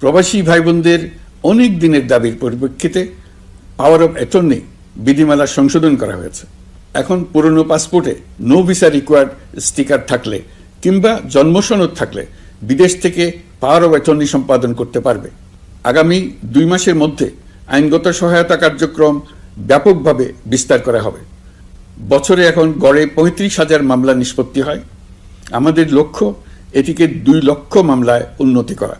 প্রবাসী ভাই বোনদের অনেক দিনের দাবির পরিপ্রেক্ষিতে পাওয়ার অফ অ্যাটর্নি বিধিমালা সংশোধন করা হয়েছে। এখন পুরনো পাসপোর্টে নো ভিসা রিকোয়ার্ড স্টিকার থাকলে কিংবা জন্মসনদ থাকলে বিদেশ থেকে পাওয়ার অফ অ্যাটর্নি সম্পাদন করতে পারবে। আগামী দুই মাসের মধ্যে আইনগত সহায়তা কার্যক্রম ব্যাপকভাবে বিস্তার করা হবে। বছরে এখন গড়ে পঁয়ত্রিশ হাজার মামলা নিষ্পত্তি হয়। আমাদের লক্ষ্য এটিকে দুই লক্ষ মামলায় উন্নতি করা।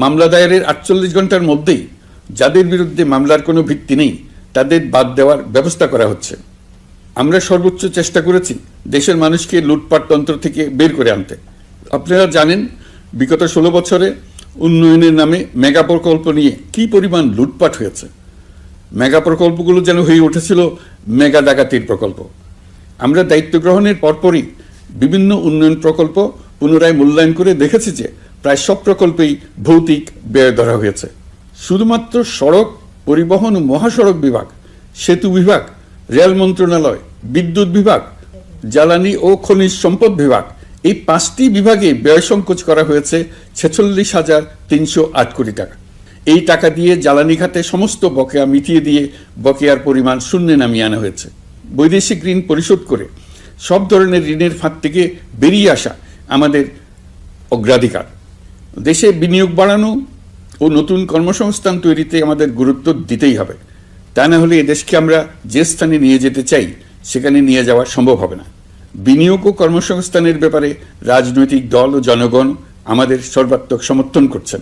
মামলা দায়েরের আটচল্লিশ ঘণ্টার মধ্যেই যাদের বিরুদ্ধে মামলার কোনো ভিত্তি নেই, তাদের বাদ দেওয়ার ব্যবস্থা করা হচ্ছে। আমরা সর্বোচ্চ চেষ্টা করেছি দেশের মানুষকে লুটপাট তন্ত্র থেকে বের করে আনতে। আপনারা জানেন, বিগত ষোলো বছরে উন্নয়নের নামে মেগা প্রকল্প নিয়ে কি পরিমাণ লুটপাট হয়েছে। মেগা প্রকল্পগুলো যেন হয়ে উঠেছিল মেগা ডাকাতির প্রকল্প। আমরা দায়িত্ব গ্রহণের পরপরই বিভিন্ন উন্নয়ন প্রকল্প পুনরায় মূল্যায়ন করে দেখেছি যে প্রায় সব প্রকল্পেই ভৌতিক ব্যয় ধরা হয়েছে। শুধুমাত্র সড়ক পরিবহন মহাসড়ক বিভাগ, সেতু বিভাগ, রেল মন্ত্রণালয়, বিদ্যুৎ বিভাগ, জ্বালানি ও খনিজ সম্পদ বিভাগ এই পাঁচটি বিভাগে ব্যয় সংকোচ করা হয়েছে ছেচল্লিশ হাজার তিনশো আট কোটি টাকা। এই টাকা দিয়ে জ্বালানি খাতে সমস্ত বকেয়া মিটিয়ে দিয়ে বকেয়ার পরিমাণ শূন্যে নামিয়ে আনা হয়েছে। বৈদেশিক ঋণ পরিশোধ করে সব ধরনের ঋণের ফাঁদ থেকে বেরিয়ে আসা আমাদের অগ্রাধিকার। দেশে বিনিয়োগ বাড়ানো ও নতুন কর্মসংস্থান তৈরিতে আমাদের গুরুত্ব দিতেই হবে। তা না হলে এদেশকে আমরা যে স্থানে নিয়ে যেতে চাই, সেখানে নিয়ে যাওয়া সম্ভব হবে না। বিনিয়োগ ও কর্মসংস্থানের ব্যাপারে রাজনৈতিক দল ও জনগণ আমাদের সর্বাত্মক সমর্থন করছেন।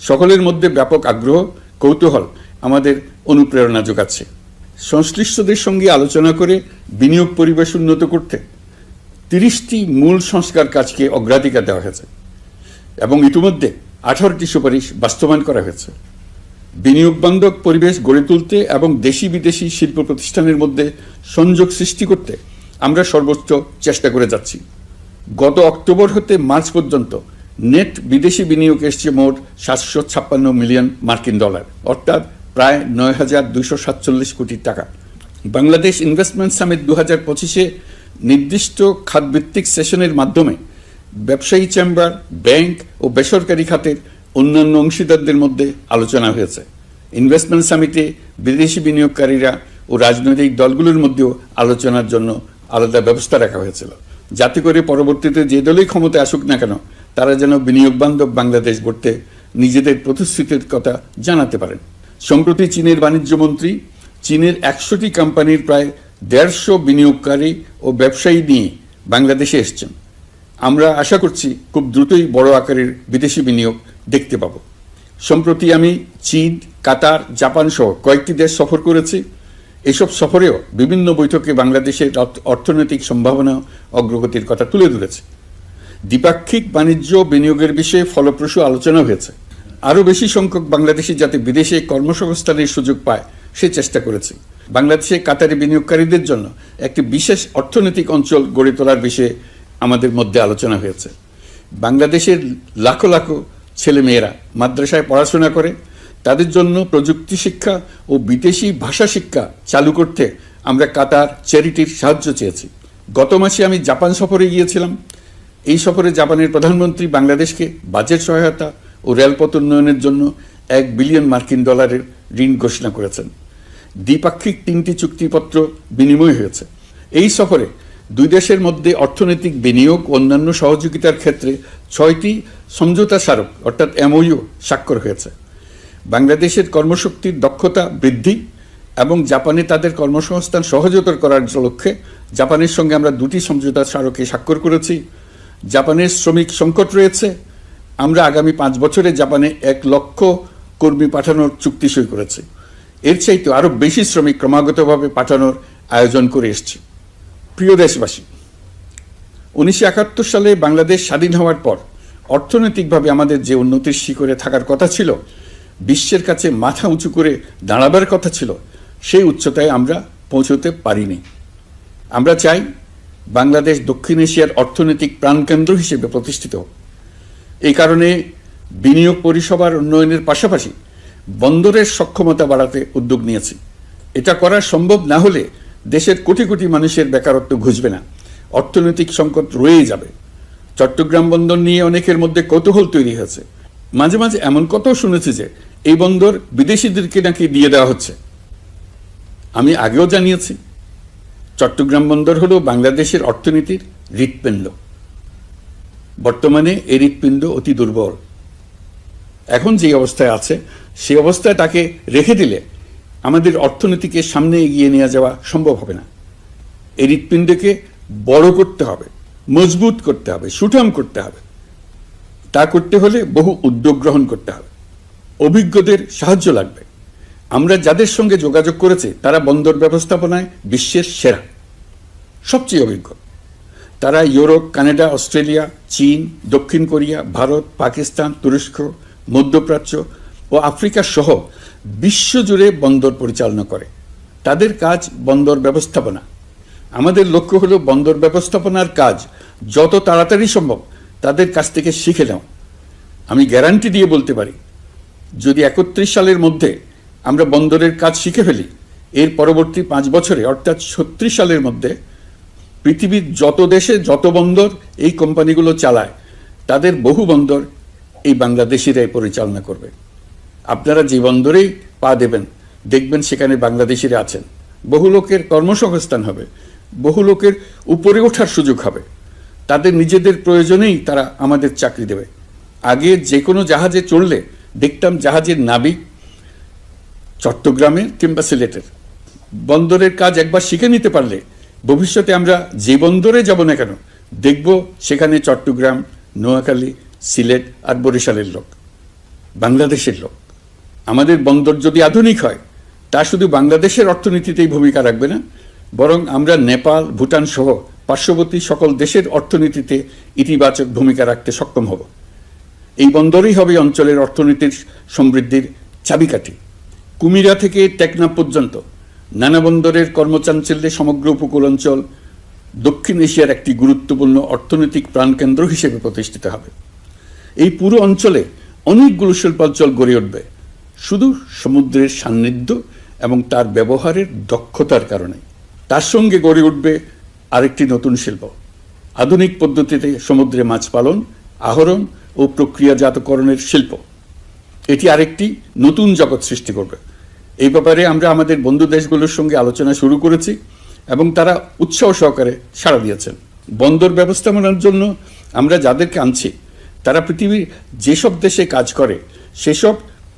সকলের মধ্যে ব্যাপক আগ্রহ, কৌতূহল আমাদের অনুপ্রেরণা যোগাচ্ছে। সংশ্লিষ্টদের সঙ্গে আলোচনা করে বিনিয়োগ পরিবেশ উন্নত করতে তিরিশটি মূল সংস্কার কাজকে অগ্রাধিকার দেওয়া হয়েছে। এবং ইতিমধ্যে আঠারোটি সুপারিশ বাস্তবায়ন করা হয়েছে। বিনিয়োগ বান্ধব পরিবেশ গড়ে তুলতে এবং দেশি বিদেশি শিল্প প্রতিষ্ঠানের মধ্যে সংযোগ সৃষ্টি করতে আমরা সর্বোচ্চ চেষ্টা করে যাচ্ছি। গত অক্টোবর হতে মার্চ পর্যন্ত নেট বিদেশি বিনিয়োগ এসছে মোট সাতশো ছাপ্পান্ন মিলিয়ন মার্কিন ডলার, অর্থাৎ প্রায় নয় হাজার দুশো সাতচল্লিশ কোটি টাকা। বাংলাদেশ ইনভেস্টমেন্ট সামিট দু হাজার পঁচিশে নির্দিষ্ট খাতভিত্তিক সেশনের মাধ্যমে ব্যবসায়ী চেম্বার, ব্যাংক ও বেসরকারি খাতের অন্যান্য অংশীদারদের মধ্যে আলোচনা হয়েছে। ইনভেস্টমেন্ট সামিটে বিদেশি বিনিয়োগকারীরা ও রাজনৈতিক দলগুলোর মধ্যেও আলোচনার জন্য আলাদা ব্যবস্থা রাখা হয়েছিল। যাতে করে পরবর্তীতে যে দলই ক্ষমতায় আসুক না কেন, তারা যেন বিনিয়োগ বান্ধব বাংলাদেশ গড়তে নিজেদের প্রতিশ্রুতির কথা জানাতে পারেন। সম্প্রতি চীনের বাণিজ্য মন্ত্রী, চীনের একশোটি কোম্পানির প্রায় দেড়শো বিনিয়োগকারী ও ব্যবসায়ী নিয়ে বাংলাদেশে এসছেন। আমরা আশা করছি খুব দ্রুতই বড় আকারের বিদেশি বিনিয়োগ দেখতে পাব। সম্প্রতি আমি চীন, কাতার, জাপান সহ কয়েকটি দেশ সফর করেছি। এসব সফরেও বিভিন্ন বৈঠকে বাংলাদেশের অর্থ- অর্থনৈতিক সম্ভাবনা অগ্রগতির কথা তুলে ধরেছে। দ্বিপাক্ষিক বাণিজ্য বিনিয়োগের বিষয়ে ফলপ্রসূ আলোচনা হয়েছে। আরও বেশি সংখ্যক বাংলাদেশি যাতে বিদেশে কর্মসংস্থানের সুযোগ পায়, সে চেষ্টা করেছে। বাংলাদেশে কাতারি বিনিয়োগকারীদের জন্য একটি বিশেষ অর্থনৈতিক অঞ্চল গড়ে তোলার বিষয়ে আমাদের মধ্যে আলোচনা হয়েছে। বাংলাদেশের লাখো লাখো ছেলেমেয়েরা মাদ্রাসায় পড়াশোনা করে, তাদের জন্য প্রযুক্তি শিক্ষা ও বিদেশি ভাষা শিক্ষা চালু করতে আমরা কাতার চ্যারিটির সাহায্য চেয়েছি। গত মাসে আমি জাপান সফরে গিয়েছিলাম। এই সফরে জাপানের প্রধানমন্ত্রী বাংলাদেশকে বাজেট সহায়তা ও রেলপথ উন্নয়নের জন্য এক বিলিয়ন মার্কিন ডলারের ঋণ ঘোষণা করেছেন। দ্বিপাক্ষিক তিনটি চুক্তিপত্র বিনিময় হয়েছে। এই সফরে দুই দেশের মধ্যে অর্থনৈতিক বিনিয়োগ, অন্যান্য সহযোগিতার ক্ষেত্রে ছয়টি সমঝোতা স্মারক, অর্থাৎ এমওইউ, স্বাক্ষর হয়েছে। বাংলাদেশের কর্মশক্তির দক্ষতা বৃদ্ধি এবং জাপানে তাদের কর্মসংস্থান সহজতর করার লক্ষ্যে জাপানের সঙ্গে আমরা দুটি সমঝোতা স্মারকে স্বাক্ষর করেছি। জাপানের শ্রমিক সংকট রয়েছে। আমরা আগামী পাঁচ বছরে জাপানে এক লক্ষ কর্মী পাঠানোর চুক্তি সই করেছি। এর চাইতে আরও বেশি শ্রমিক ক্রমাগতভাবে পাঠানোর আয়োজন করে এসছি। প্রিয় দেশবাসী, উনিশশো একাত্তর সালে বাংলাদেশ স্বাধীন হওয়ার পর অর্থনৈতিকভাবে আমাদের যে উন্নতির শিখরে থাকার কথা ছিল, বিশ্বের কাছে মাথা উঁচু করে দাঁড়াবার কথা ছিল, সেই উচ্চতায় আমরা পৌঁছতে পারিনি। আমরা চাই বাংলাদেশ দক্ষিণ এশিয়ার অর্থনৈতিক প্রাণকেন্দ্র হিসেবে প্রতিষ্ঠিত হোক। এই কারণে বিনিয়োগ পরিষেবার উন্নয়নের পাশাপাশি বন্দরের সক্ষমতা বাড়াতে উদ্যোগ নিয়েছি। এটা করা সম্ভব না হলে দেশের কোটি কোটি মানুষের বেকারত্ব ঘুষবে না। অর্থনৈতিক সংকট রয়েই যাবে। চট্টগ্রাম বন্দর নিয়ে অনেকের মধ্যে কৌতূহল তৈরি হয়েছে। মাঝে মাঝে এমন কথাও শুনেছি যে এই বন্দর বিদেশিদেরকে নাকি দিয়ে দেওয়া হচ্ছে। আমি আগেও জানিয়েছি, চট্টগ্রাম বন্দর হলো বাংলাদেশের অর্থনীতির হৃৎপিণ্ড। বর্তমানে এই হৃৎপিণ্ড অতি দুর্বল। এখন যে অবস্থায় আছে, সেই অবস্থায় তাকে রেখে দিলে আমাদের অর্থনীতিকে সামনে এগিয়ে নিয়ে যাওয়া সম্ভব হবে না। এই হৃৎপিণ্ডকে বড় করতে হবে, মজবুত করতে হবে, সুঠাম করতে হবে। তা করতে হলে বহু উদ্যোগ গ্রহণ করতে হবে। অভিজ্ঞদের সাহায্য লাগবে। আমরা যাদের সঙ্গে যোগাযোগ করেছি, তারা বন্দর ব্যবস্থাপনায় বিশ্বের সেরা, সবচেয়ে অভিজ্ঞ। তারা ইউরোপ, কানাডা, অস্ট্রেলিয়া, চীন, দক্ষিণ কোরিয়া, ভারত, পাকিস্তান, তুরস্ক, মধ্যপ্রাচ্য ও আফ্রিকা সহ বিশ্বজুড়ে বন্দর পরিচালনা করে। তাদের কাজ বন্দর ব্যবস্থাপনা। আমাদের লক্ষ্য হলো বন্দর ব্যবস্থাপনার কাজ যত তাড়াতাড়ি সম্ভব তাদের কাছ থেকে শিখে নাও আমি গ্যারান্টি দিয়ে বলতে পারি, যদি একত্রিশ সালের মধ্যে আমরা বন্দরের কাজ শিখে ফেলি, এর পরবর্তী পাঁচ বছরে, অর্থাৎ ছত্রিশ সালের মধ্যে পৃথিবীর যত দেশে যত বন্দর এই কোম্পানিগুলো চালায়, তাদের বহু বন্দর এই বাংলাদেশিরাই পরিচালনা করবে। আপনারা জীবন বন্দরেই পা দেবেন। দেখবেন সেখানে বাংলাদেশিরা আছেন। বহু লোকের কর্মসংস্থান হবে। বহু লোকের উপরে ওঠার সুযোগ হবে। তাদের নিজেদের প্রয়োজনেই তারা আমাদের চাকরি দেবে। আগে যে কোনো জাহাজে চড়লে দেখতাম জাহাজের নাবিক চট্টগ্রামের কিংবা সিলেটের। বন্দরের কাজ একবার শিখে নিতে পারলে ভবিষ্যতে আমরা যে বন্দরে যাব না কেন, দেখব সেখানে চট্টগ্রাম, নোয়াখালী, সিলেট আর বরিশালের লোক। বাংলাদেশের লোক। আমাদের বন্দর যদি আধুনিক হয়, তা শুধু বাংলাদেশের অর্থনীতিতেই ভূমিকা রাখবে না, বরং আমরা নেপাল, ভুটান সহ পার্শ্ববর্তী সকল দেশের অর্থনীতিতে ইতিবাচক ভূমিকা রাখতে সক্ষম হব। এই বন্দরই হবে অঞ্চলের অর্থনীতির সমৃদ্ধির চাবিকাঠি। কুমিরা থেকে টেকনা পর্যন্ত নানা বন্দরের কর্মচাঞ্চল্যে সমগ্র উপকূল অঞ্চল দক্ষিণ এশিয়ার একটি গুরুত্বপূর্ণ অর্থনৈতিক প্রাণকেন্দ্র হিসেবে প্রতিষ্ঠিত হবে। এই পুরো অঞ্চলে অনেকগুলো শিল্পাঞ্চল গড়ে উঠবে। শুধু সমুদ্রের সান্নিধ্য এবং তার ব্যবহারের দক্ষতার কারণে। তার সঙ্গে গড়ে উঠবে আরেকটি নতুন শিল্প। আধুনিক পদ্ধতিতে সমুদ্রে মাছ পালন, আহরণ ও প্রক্রিয়াজাতকরণের শিল্প। এটি আরেকটি নতুন জগৎ সৃষ্টি করবে। এই ব্যাপারে আমরা আমাদের বন্ধু দেশগুলোর সঙ্গে আলোচনা শুরু করেছি এবং তারা উৎসাহ সহকারে সাড়া দিয়েছেন। বন্দর ব্যবস্থাপনার জন্য আমরা যাদেরকে আনছি, তারা পৃথিবীর যেসব দেশে কাজ করে, সেসব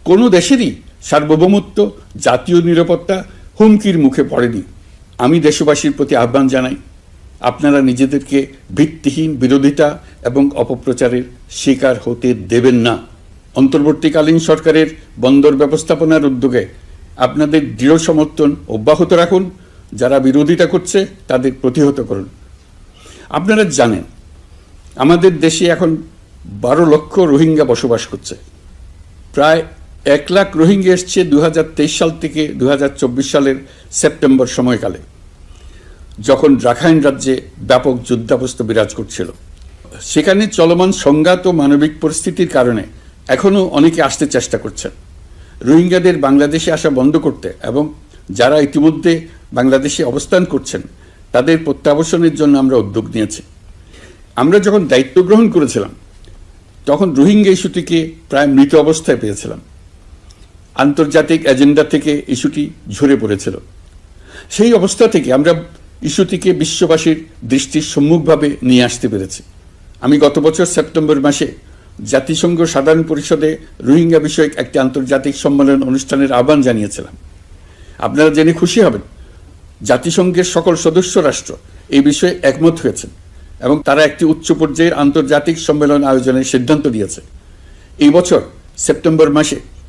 কোনো দেশেরই সার্বভৌমত্ব, জাতীয় নিরাপত্তা হুমকির মুখে পড়েনি। আমি দেশবাসীর প্রতি আহ্বান জানাই, আপনারা নিজেদেরকে ভিত্তিহীন বিরোধিতা এবং অপপ্রচারের শিকার হতে দেবেন না। অন্তর্বর্তীকালীন সরকারের বন্দর ব্যবস্থাপনার উদ্যোগে আপনাদের দৃঢ় সমর্থন অব্যাহত রাখুন, যারা বিরোধিতা করছে তাদের প্রতিহত করুন। আপনারা জানেন, আমাদের দেশে এখন বারো লক্ষ রোহিঙ্গা বসবাস করছে। প্রায় এক লাখ রোহিঙ্গা এসছে দু হাজার তেইশ সাল থেকে দু হাজার চব্বিশ সালের সেপ্টেম্বর সময়কালে, যখন রাখাইন রাজ্যে ব্যাপক যুদ্ধাবস্থা বিরাজ করছিল। সেখানে চলমান সংঘাত ও মানবিক পরিস্থিতির কারণে এখনও অনেকে আসতে চেষ্টা করছেন। রোহিঙ্গাদের বাংলাদেশে আসা বন্ধ করতে এবং যারা ইতিমধ্যে বাংলাদেশে অবস্থান করছেন, তাদের প্রত্যাবাসনের জন্য আমরা উদ্যোগ নিয়েছি। আমরা যখন দায়িত্ব গ্রহণ করেছিলাম, তখন রোহিঙ্গা ইস্যুটিকে প্রায় মৃত অবস্থায় পেয়েছিলাম। আন্তর্জাতিক এজেন্ডা থেকে ইস্যুটি ঝরে পড়েছিল। সেই অবস্থা থেকে আমরা ইস্যুটিকে বিশ্ববাসীর দৃষ্টির সম্মুখভাবে নিয়ে আসতে পেরেছি। আমি গত বছর সেপ্টেম্বর মাসে জাতিসংঘ সাধারণ পরিষদে রোহিঙ্গা বিষয়ক একটি আন্তর্জাতিক সম্মেলন অনুষ্ঠানের আহ্বান জানিয়েছিলাম। আপনারা জেনে খুশি হবেন, জাতিসংঘের সকল সদস্য রাষ্ট্র এই বিষয়ে একমত হয়েছেন এবং তারা একটি উচ্চ পর্যায়ের আন্তর্জাতিক সম্মেলন আয়োজনের সিদ্ধান্ত নিয়েছে এই বছর সেপ্টেম্বর মাসে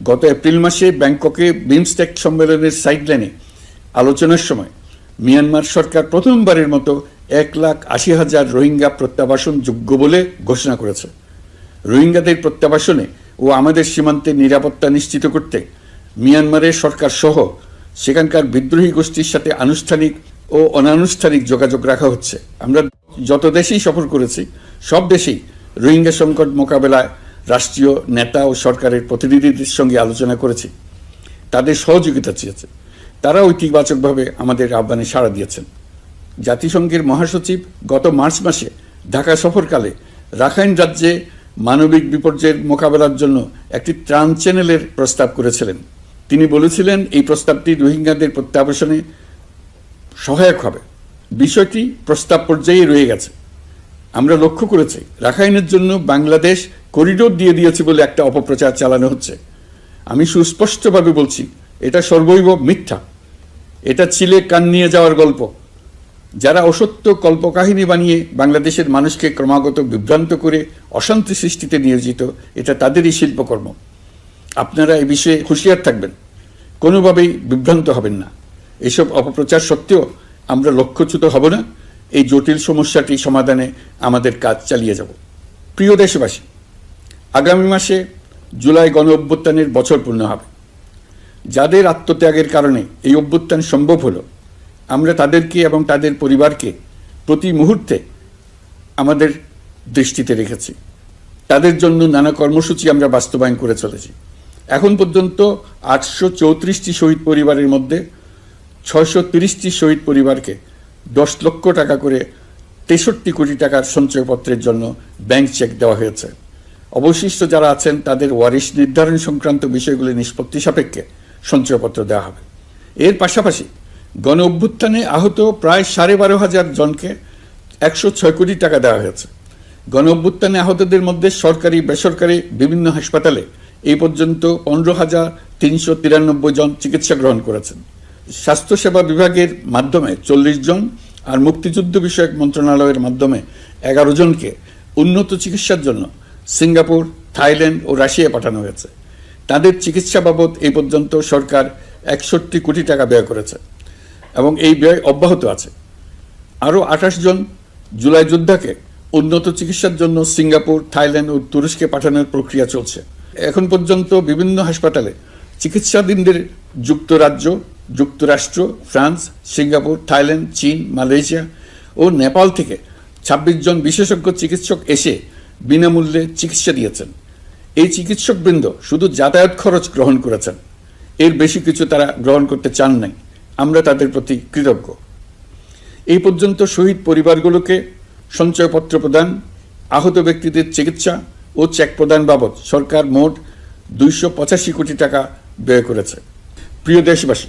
গত এপ্রিল মাসে ব্যাংককে বিমস্টেক সম্মেলনের সাইডলাইনে আলোচনার সময় মিয়ানমার সরকার প্রথমবারের মতো এক লাখ আশি হাজার রোহিঙ্গা প্রত্যাবাসন যোগ্য বলে ঘোষণা করেছে। রোহিঙ্গাদের প্রত্যাবাসনে ও আমাদের সীমান্তে নিরাপত্তা নিশ্চিত করতে মিয়ানমারের সরকার সহ সেখানকার বিদ্রোহী গোষ্ঠীর সাথে আনুষ্ঠানিক ও অনানুষ্ঠানিক যোগাযোগ রাখা হচ্ছে। আমরা যত দেশেই সফর করেছি, সব দেশেই রোহিঙ্গা সংকট মোকাবেলায় রাষ্ট্রীয় নেতা ও সরকারের প্রতিনিধিদের সঙ্গে আলোচনা করেছি। তাদের সহযোগিতা চেয়েছে। তারা ঐতিবাচকভাবে আমাদের আহ্বানে সাড়া দিয়েছেন। জাতিসংঘের মহাসচিব গত মার্চ মাসে ঢাকা সফরকালে রাখাইন রাজ্যে মানবিক বিপর্যয়ের মোকাবেলার জন্য একটি ত্রাণ চ্যানেলের প্রস্তাব করেছিলেন। তিনি বলেছিলেন, এই প্রস্তাবটি রোহিঙ্গাদের প্রত্যাবাসনে সহায়ক হবে। বিষয়টি প্রস্তাব পর্যায়ে রয়ে গেছে। আমরা লক্ষ্য করেছি, রাখাইনের জন্য বাংলাদেশ করিডোর দিয়ে দিয়েছে বলে একটা অপপ্রচার চালানো হচ্ছে। আমি সুস্পষ্টভাবে বলছি, এটা সর্বৈব মিথ্যা। এটা চিলে কান নিয়ে যাওয়ার গল্প। যারা অসত্য কল্পকাহিনী বানিয়ে বাংলাদেশের মানুষকে ক্রমাগত বিভ্রান্ত করে অশান্তি সৃষ্টিতে নিয়োজিত, এটা তাদেরই শিল্পকর্ম। আপনারা এ বিষয়ে হুঁশিয়ার থাকবেন। কোনোভাবেই বিভ্রান্ত হবেন না। এসব অপপ্রচার সত্ত্বেও আমরা লক্ষ্যচ্যুত হব না। এই জটিল সমস্যাটি সমাধানে আমাদের কাজ চালিয়ে যাব। প্রিয় দেশবাসী, আগামী মাসে জুলাই গণ অভ্যুত্থানের বছর পূর্ণ হবে। যাদের আত্মত্যাগের কারণে এই অভ্যুত্থান সম্ভব হলো, আমরা তাদেরকে এবং তাদের পরিবারকে প্রতি মুহূর্তে আমাদের দৃষ্টিতে রেখেছি। তাদের জন্য নানা কর্মসূচি আমরা বাস্তবায়ন করে চলেছি। এখন পর্যন্ত আটশো চৌত্রিশটি শহীদ পরিবারের মধ্যে ছয়শো তিরিশটি শহীদ পরিবারকে দশ লক্ষ টাকা করে তেষট্টি কোটি টাকার সঞ্চয়পত্রের জন্য ব্যাংক চেক দেওয়া হয়েছে। অবশিষ্ট যারা আছেন, তাদের ওয়ারিশ নির্ধারণ সংক্রান্ত বিষয়গুলি নিষ্পত্তি সাপেক্ষে সঞ্চয়পত্র দেওয়া হবে। এর পাশাপাশি গণ অভ্যুত্থানে আহত প্রায় সাড়ে বারো হাজার জনকে একশো ছয় কোটি টাকা দেওয়া হয়েছে। গণ অভ্যুত্থানে আহতদের মধ্যে সরকারি, বেসরকারি বিভিন্ন হাসপাতালে এই পর্যন্ত পনেরো হাজার তিনশো তিরানব্বই জন চিকিৎসা গ্রহণ করেছেন। স্বাস্থ্যসেবা বিভাগের মাধ্যমে চল্লিশ জন আর মুক্তিযুদ্ধ বিষয়ক মন্ত্রণালয়ের মাধ্যমে এগারো জনকে উন্নত চিকিৎসার জন্য সিঙ্গাপুর, থাইল্যান্ড ও রাশিয়া পাঠানো হয়েছে। তাদের চিকিৎসা বাবদ এই পর্যন্ত সরকার একষট্টি কোটি টাকা ব্যয় করেছে এবং এই ব্যয় অব্যাহত আছে। আরও আঠাশ জন জুলাই যোদ্ধাকে উন্নত চিকিৎসার জন্য সিঙ্গাপুর, থাইল্যান্ড ও তুরস্কে পাঠানোর প্রক্রিয়া চলছে। এখন পর্যন্ত বিভিন্ন হাসপাতালে চিকিৎসাধীনদের যুক্তরাজ্য যুক্তরাষ্ট্র, ফ্রান্স, সিঙ্গাপুর, থাইল্যান্ড, চীন, মালয়েশিয়া ও নেপাল থেকে ছাব্বিশ জন বিশেষজ্ঞ চিকিৎসক এসে বিনামূল্যে চিকিৎসা দিয়েছেন। এই চিকিৎসকবৃন্দ শুধু যাতায়াত খরচ গ্রহণ করেছেন, এর বেশি কিছু তারা গ্রহণ করতে চান নাই। আমরা তাদের প্রতি কৃতজ্ঞ। এই পর্যন্ত শহীদ পরিবারগুলোকে সঞ্চয়পত্র প্রদান, আহত ব্যক্তিদের চিকিৎসা ও চেক প্রদান বাবদ সরকার মোট দুইশো পঁচাশি কোটি টাকা ব্যয় করেছে। প্রিয় দেশবাসী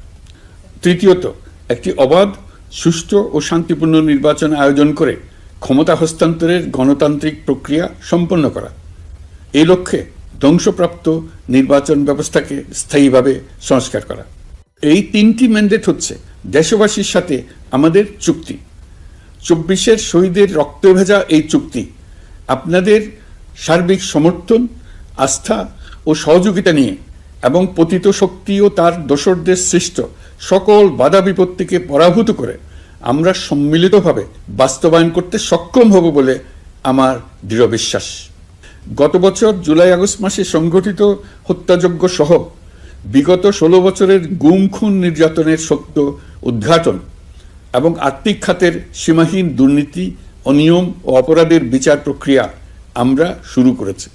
তৃতীয়ত, একটি অবাধ, সুষ্ঠু ও শান্তিপূর্ণ নির্বাচন আয়োজন করে ক্ষমতা হস্তান্তরের গণতান্ত্রিক প্রক্রিয়া সম্পন্ন করা। এই লক্ষ্যে ধ্বংসপ্রাপ্ত নির্বাচন ব্যবস্থাকে স্থায়ীভাবে সংস্কার করা। এই তিনটি ম্যান্ডেট হচ্ছে দেশবাসীর সাথে আমাদের চুক্তি। চব্বিশের শহীদের রক্ত ভেজা এই চুক্তি, আপনাদের সার্বিক সমর্থন, আস্থা ও সহযোগিতা নিয়ে এবং পতিত শক্তি ও তার দোসরদের সৃষ্ট সকল বাধা বিপত্তিকে পরাভূত করে আমরা সম্মিলিতভাবে বাস্তবায়ন করতে সক্ষম হব বলে আমার দৃঢ় বিশ্বাস। গত বছর জুলাই আগস্ট মাসে সংঘটিত হত্যাযজ্ঞ সহ বিগত ষোলো বছরের গুম খুন নির্যাতনের সত্য উদ্ঘাটন এবং আর্থিক খাতের সীমাহীন দুর্নীতি, অনিয়ম ও অপরাধের বিচার প্রক্রিয়া আমরা শুরু করেছি।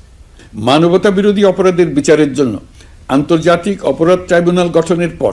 মানবতা বিরোধী অপরাধের বিচারের জন্য আন্তর্জাতিক অপরাধ ট্রাইব্যুনাল গঠনের পর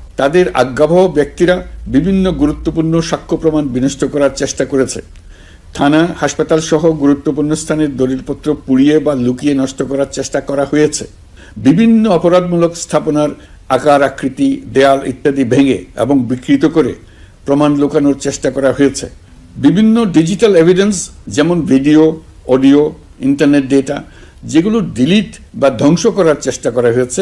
তাদের আজ্ঞাবহ ব্যক্তিরা বিভিন্ন গুরুত্বপূর্ণ সাক্ষ্য প্রমাণ বিনষ্ট করার চেষ্টা করেছে। থানা, হাসপাতাল সহ গুরুত্বপূর্ণ স্থানের দলিলপত্র পুড়িয়ে বা লুকিয়ে নষ্ট করার চেষ্টা করা হয়েছে। বিভিন্ন অপরাধমূলক স্থাপনার আকার, আকৃতি, দেয়াল ইত্যাদি ভেঙে এবং বিকৃত করে প্রমাণ লুকানোর চেষ্টা করা হয়েছে। বিভিন্ন ডিজিটাল এভিডেন্স যেমন ভিডিও, অডিও, ইন্টারনেট ডেটা, যেগুলো ডিলিট বা ধ্বংস করার চেষ্টা করা হয়েছে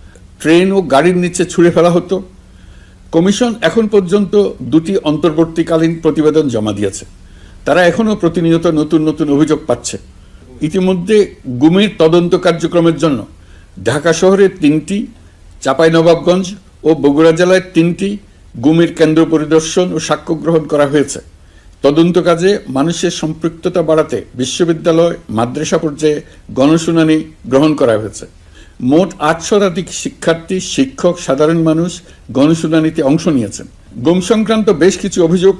ট্রেন ও গাড়ির নিচে ছুঁড়ে ফেলা হতো। কমিশন এখন পর্যন্ত দুটি অন্তর্বর্তীকালীন প্রতিবেদন জমা দিয়েছে। তারা এখনও প্রতিনিয়ত নতুন নতুন অভিযোগ পাচ্ছে। ইতিমধ্যে গুমের তদন্ত কার্যক্রমের জন্য ঢাকা শহরে তিনটি, চাঁপাইনবাবগঞ্জ ও বগুড়া জেলায় তিনটি গুমের কেন্দ্র পরিদর্শন ও সাক্ষ্য গ্রহণ করা হয়েছে। তদন্ত কাজে মানুষের সম্পৃক্ততা বাড়াতে বিশ্ববিদ্যালয় মাদ্রাসা পর্যায়ে গণশুনানি গ্রহণ করা হয়েছে। মোট আট শতাধিক শিক্ষার্থী, শিক্ষক, সাধারণ মানুষ গণশুনানিতে অংশ নিয়েছেন। গুম সংক্রান্ত বেশ কিছু অভিযোগ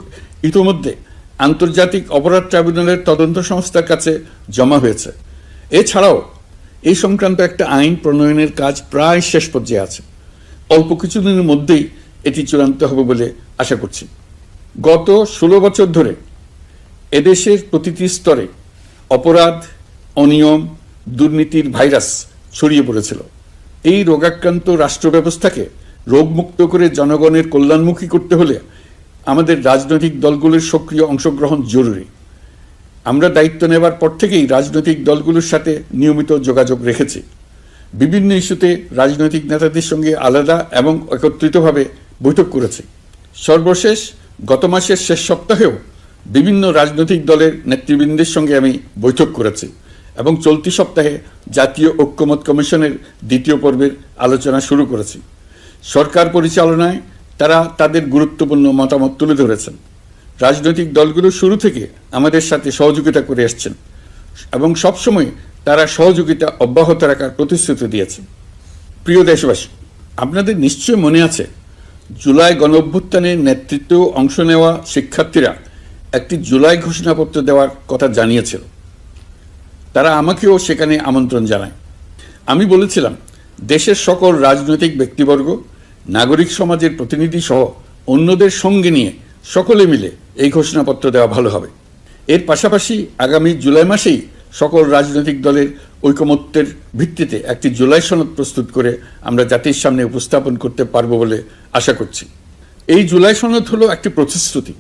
ইতোমধ্যে আন্তর্জাতিক অপরাধ ট্রাইব্যুনালের তদন্ত সংস্থার কাছে জমা হয়েছে। এছাড়াও এই সংক্রান্ত একটা আইন প্রণয়নের কাজ প্রায় শেষ পর্যায়ে আছে। অল্প কিছুদিনের মধ্যেই এটি চূড়ান্ত হবে বলে আশা করছি। গত ষোলো বছর ধরে এদেশের প্রতিটি স্তরে অপরাধ, অনিয়ম, দুর্নীতির ভাইরাস ছড়িয়ে পড়েছিল। এই রোগাক্রান্ত রাষ্ট্র ব্যবস্থাকে রোগমুক্ত করে জনগণের কল্যাণমুখী করতে হলে আমাদের রাজনৈতিক দলগুলোর সক্রিয় অংশগ্রহণ জরুরি। আমরা দায়িত্ব নেবার পর থেকেই রাজনৈতিক দলগুলোর সাথে নিয়মিত যোগাযোগ রেখেছি। বিভিন্ন ইস্যুতে রাজনৈতিক নেতাদের সঙ্গে আলাদা এবং একত্রিতভাবে বৈঠক করেছি। সর্বশেষ গত মাসের শেষ সপ্তাহেও বিভিন্ন রাজনৈতিক দলের নেতৃবৃন্দের সঙ্গে আমি বৈঠক করেছি। এবং চলতি সপ্তাহে জাতীয় ঐক্যমত কমিশনের দ্বিতীয় পর্বের আলোচনা শুরু করেছি। সরকার পরিচালনায় তারা তাদের গুরুত্বপূর্ণ মতামত তুলে ধরেছেন। রাজনৈতিক দলগুলো শুরু থেকে আমাদের সাথে সহযোগিতা করে এসছেন এবং সবসময় তারা সহযোগিতা অব্যাহত রাখার প্রতিশ্রুতি দিয়েছেন প্রিয় দেশবাসী, আপনাদের নিশ্চয় মনে আছে, জুলাই গণঅভ্যুত্থানের নেতৃত্ব অংশ নেওয়া শিক্ষার্থীরা একটি জুলাই ঘোষণাপত্র দেওয়ার কথা জানিয়েছিল। তারা আমাকেও সেখানে আমন্ত্রণ জানায়। আমি বলেছিলাম, দেশের সকল রাজনৈতিক ব্যক্তিবর্গ, নাগরিক সমাজের প্রতিনিধি সহ অন্যদের সঙ্গে নিয়ে সকলে মিলে এই ঘোষণাপত্র দেওয়া ভালো হবে। এর পাশাপাশি আগামী জুলাই মাসেই সকল রাজনৈতিক দলের ঐকমত্যের ভিত্তিতে একটি জুলাই সনদ প্রস্তুত করে আমরা জাতির সামনে উপস্থাপন করতে পারব বলে আশা করছি। এই জুলাই সনদ হলো একটি প্রতিশ্রুতি,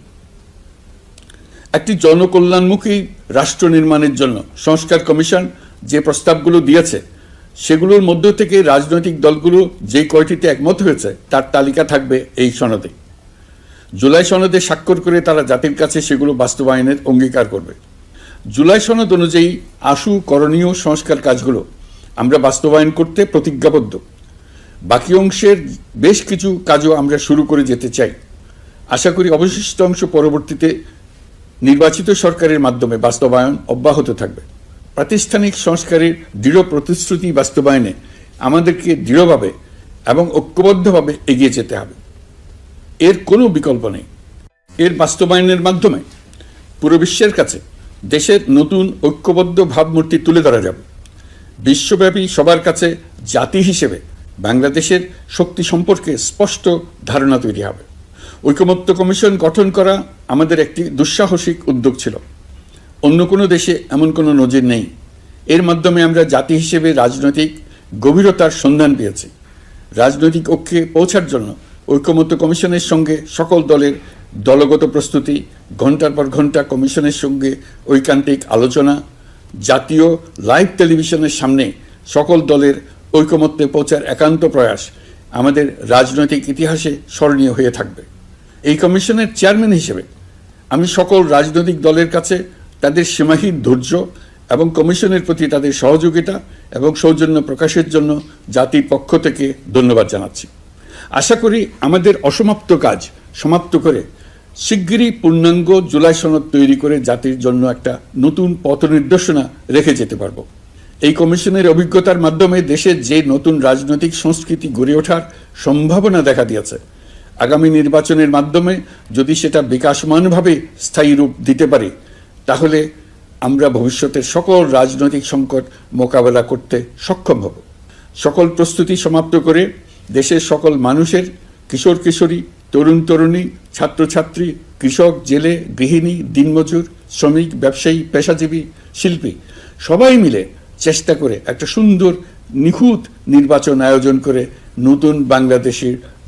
একটি জনকল্যাণমুখী রাষ্ট্র নির্মাণের জন্য সংস্কার কমিশন যে প্রস্তাবগুলো দিয়েছে, সেগুলোর মধ্য থেকে রাজনৈতিক দলগুলো যে কয়টিতে একমত হয়েছে, তার তালিকা থাকবে এই সনদে। জুলাই সনদে স্বাক্ষর করে তারা জাতির কাছে সেগুলো বাস্তবায়নের অঙ্গীকার করবে। জুলাই সনদ অনুযায়ী আশু করণীয় সংস্কার কাজগুলো আমরা বাস্তবায়ন করতে প্রতিজ্ঞাবদ্ধ। বাকি অংশের বেশ কিছু কাজও আমরা শুরু করে যেতে চাই। আশা করি অবশিষ্ট অংশ পরবর্তীতে নির্বাচিত সরকারের মাধ্যমে বাস্তবায়ন অব্যাহত থাকবে। প্রাতিষ্ঠানিক সংস্কারের দৃঢ় প্রতিশ্রুতি বাস্তবায়নে আমাদেরকে দৃঢ়ভাবে এবং ঐক্যবদ্ধভাবে এগিয়ে যেতে হবে। এর কোনো বিকল্প নেই। এর বাস্তবায়নের মাধ্যমে পুরো বিশ্বের কাছে দেশের নতুন ঐক্যবদ্ধ ভাবমূর্তি তুলে ধরা যাবে। বিশ্বব্যাপী সবার কাছে জাতি হিসেবে বাংলাদেশের শক্তি সম্পর্কে স্পষ্ট ধারণা তৈরি হবে। ঐকমত্য কমিশন গঠন করা আমাদের একটি দুঃসাহসিক উদ্যোগ ছিল। অন্য কোনো দেশে এমন কোনো নজির নেই। এর মাধ্যমে আমরা জাতি হিসেবে রাজনৈতিক গভীরতার সন্ধান পেয়েছি। রাজনৈতিক ঐক্যে পৌঁছার জন্য ঐকমত্য কমিশনের সঙ্গে সকল দলের দলগত প্রস্তুতি ঘণ্টার পর ঘণ্টা কমিশনের সঙ্গে ঐকান্তিক আলোচনা, জাতীয় লাইভ টেলিভিশনের সামনে সকল দলের ঐকমত্যে পৌঁছার একান্ত প্রয়াস আমাদের রাজনৈতিক ইতিহাসে স্মরণীয় হয়ে থাকবে। এই কমিশনের চেয়ারম্যান হিসেবে আমি সকল রাজনৈতিক দলের কাছে তাদের সীমাহীন ধৈর্য এবং কমিশনের প্রতি তাদের সহযোগিতা এবং সৌজন্য প্রকাশের জন্য জাতির পক্ষ থেকে ধন্যবাদ জানাচ্ছি। আশা করি আমাদের অসমাপ্ত কাজ সমাপ্ত করে শিগগিরই পূর্ণাঙ্গ জুলাই সনদ তৈরি করে জাতির জন্য একটা নতুন পথ নির্দেশনা রেখে যেতে পারব। এই কমিশনের অভিজ্ঞতার মাধ্যমে দেশের যে নতুন রাজনৈতিক সংস্কৃতি গড়ে ওঠার সম্ভাবনা দেখা দিয়েছে আগামী নির্বাচনের মাধ্যমে যদি সেটা বিকাশমানভাবে স্থায়ী রূপ দিতে পারে, তাহলে আমরা ভবিষ্যতের সকল রাজনৈতিক সংকট মোকাবেলা করতে সক্ষম হব। সকল প্রস্তুতি সমাপ্ত করে দেশের সকল মানুষের, কিশোর কিশোরী, তরুণ তরুণী, ছাত্রছাত্রী, কৃষক, জেলে, গৃহিণী, দিনমজুর, শ্রমিক, ব্যবসায়ী, পেশাজীবী, শিল্পী, সবাই মিলে চেষ্টা করে একটা সুন্দর, নিখুঁত নির্বাচন আয়োজন করে নতুন বাংলাদেশের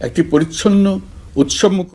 একটি পরিচ্ছন্ন উৎসবমুখ